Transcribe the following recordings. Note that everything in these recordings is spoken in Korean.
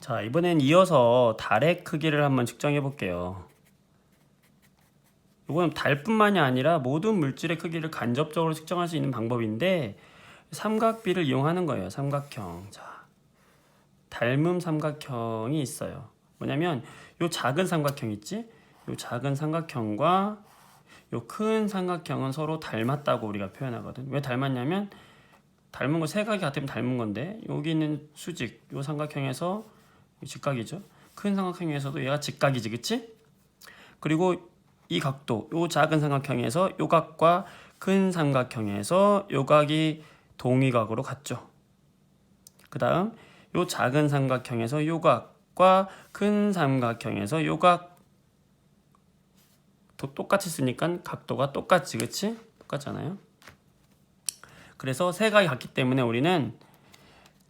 자, 이번엔 이어서 달의 크기를 한번 측정해 볼게요. 이건 달뿐만이 아니라 모든 물질의 크기를 간접적으로 측정할 수 있는 방법인데 삼각비를 이용하는 거예요. 삼각형. 자, 닮음 삼각형이 있어요. 뭐냐면 요 작은 삼각형 있지? 요 작은 삼각형과 요 큰 삼각형은 서로 닮았다고 우리가 표현하거든. 왜 닮았냐면 닮은 거 세 각이 같으면 닮은 건데 여기 있는 수직 요 삼각형에서 이 직각이죠. 큰 삼각형에서도 얘가 직각이지, 그치? 그리고 이 각도, 요 작은 삼각형에서 요 각과 큰 삼각형에서 요 각이 동위각으로 같죠. 그 다음 요 작은 삼각형에서 요 각과 큰 삼각형에서 요 각 똑같이 쓰니까 각도가 똑같지, 그치? 똑같잖아요. 그래서 세 각이 같기 때문에 우리는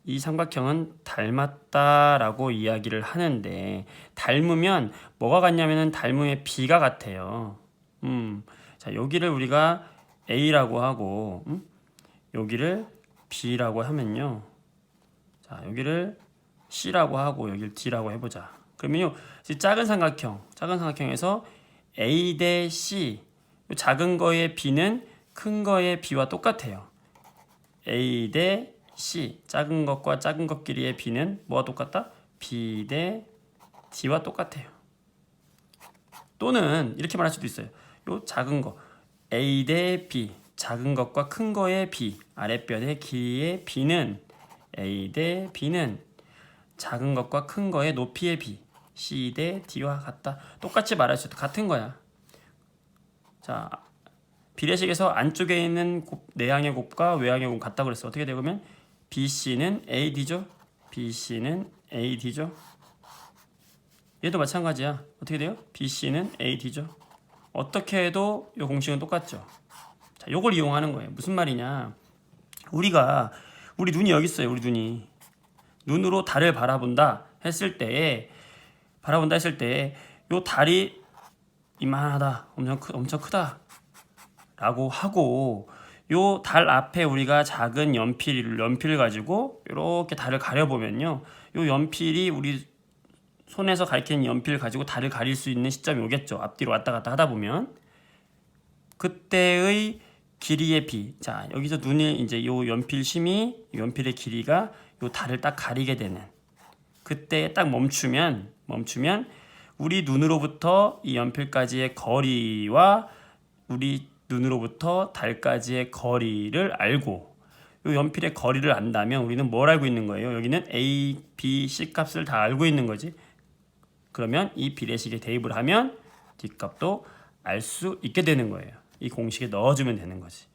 이 삼각형은 닮았다라고 이야기를 하는데 닮으면 뭐가 같냐면은 닮음의 비가 같아요. 음, 자 여기를 우리가 A라고 하고 음? 여기를 B라고 하면요. 자 여기를 C라고 하고 여기를 D라고 해 보자. 그러면요, 이 작은 삼각형, 작은 삼각형에서 A 대 C, 요 작은 거의 B는 큰 거의 B와 똑같아요. A 대 C 작은 것과 작은 것끼리의 B는 뭐가 똑같다? B 대 D와 똑같아요. 또는 이렇게 말할 수도 있어요. 요 작은 거 A 대 B 작은 것과 큰 거의 B 아랫변의 길이의 B는 A 대 B는 작은 것과 큰 거의 높이의 B C 대 D와 같다. 똑같이 말할 수 있다. 같은 거야. 자 비례식에서 안쪽에 있는 곱, 내항의 곱과 외항의 곱 같다 그랬어. 어떻게 되면 BC는 AD죠. BC는 AD죠. 얘도 마찬가지야. 어떻게 돼요? BC는 AD죠. 어떻게 해도 이 공식은 똑같죠. 자, 요걸 이용하는 거예요. 무슨 말이냐? 우리가 우리 눈이 여기 있어요. 우리 눈이 눈으로 달을 바라본다 했을 때에 바라본다 했을 요 달이 이만하다, 엄청 크, 엄청 크다. 라고 하고 요 달 앞에 우리가 작은 연필 연필을 가지고 이렇게 달을 가려 보면요. 요 연필이 우리 손에서 가리키는 연필을 가지고 달을 가릴 수 있는 시점이 오겠죠. 앞뒤로 왔다 갔다 하다 보면 그때의 길이의 비. 자, 여기서 눈이 이제 요 연필 심이 연필의 길이가 요 달을 딱 가리게 되는 그때 딱 멈추면 멈추면 우리 눈으로부터 이 연필까지의 거리와 우리 눈으로부터 달까지의 거리를 알고 이 연필의 거리를 안다면 우리는 뭘 알고 있는 거예요? 여기는 A, B, C 값을 다 알고 있는 거지. 그러면 이 비례식에 대입을 하면 뒷값도 알 수 있게 되는 거예요. 이 공식에 넣어주면 되는 거지.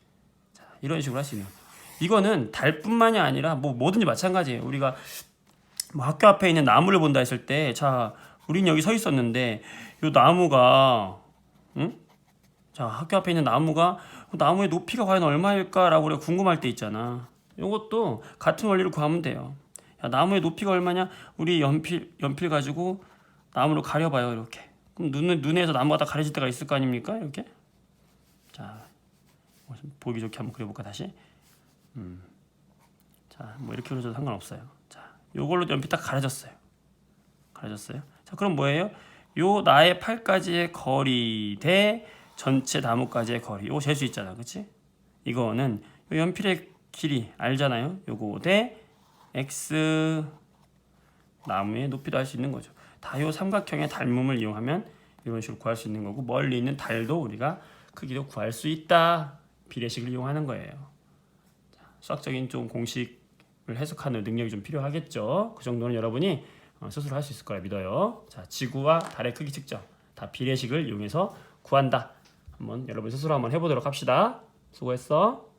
자, 이런 식으로 있는. 이거는 달뿐만이 아니라 뭐 뭐든지 마찬가지예요. 우리가 뭐 학교 앞에 있는 나무를 본다 했을 때, 자, 우린 여기 서 있었는데, 요 나무가, 응? 자, 학교 앞에 있는 나무가 나무의 높이가 과연 얼마일까라고 우리가 궁금할 때 있잖아. 이것도 같은 원리를 구하면 돼요. 야, 나무의 높이가 얼마냐? 우리 연필 연필 가지고 나무를 가려봐요 이렇게. 그럼 눈 눈에서 나무가 다 가려질 때가 있을 거 아닙니까? 이렇게. 자, 뭐좀 보기 좋게 한번 그려볼까 다시. 음. 자, 뭐 이렇게 그려줘도 상관없어요. 자, 요걸로 연필 딱 가려졌어요. 가려졌어요. 자, 그럼 뭐예요? 요 나의 팔까지의 거리 대 전체 나무까지의 거리. 이거 잴 수 있잖아. 그치? 이거는 요 연필의 길이 알잖아요. 요거 대 x 나무의 높이도 알수 있는 거죠. 다요 삼각형의 닮음을 이용하면 이런 식으로 구할 수 있는 거고 멀리 있는 달도 우리가 크기도 구할 수 있다. 비례식을 이용하는 거예요. 자, 수학적인 좀 공식을 해석하는 능력이 좀 필요하겠죠? 그 정도는 여러분이 어, 스스로 할 수 있을 거라 믿어요. 자 지구와 달의 크기 측정. 다 비례식을 이용해서 구한다 한번 여러분 스스로 한번 해보도록 합시다. 수고했어.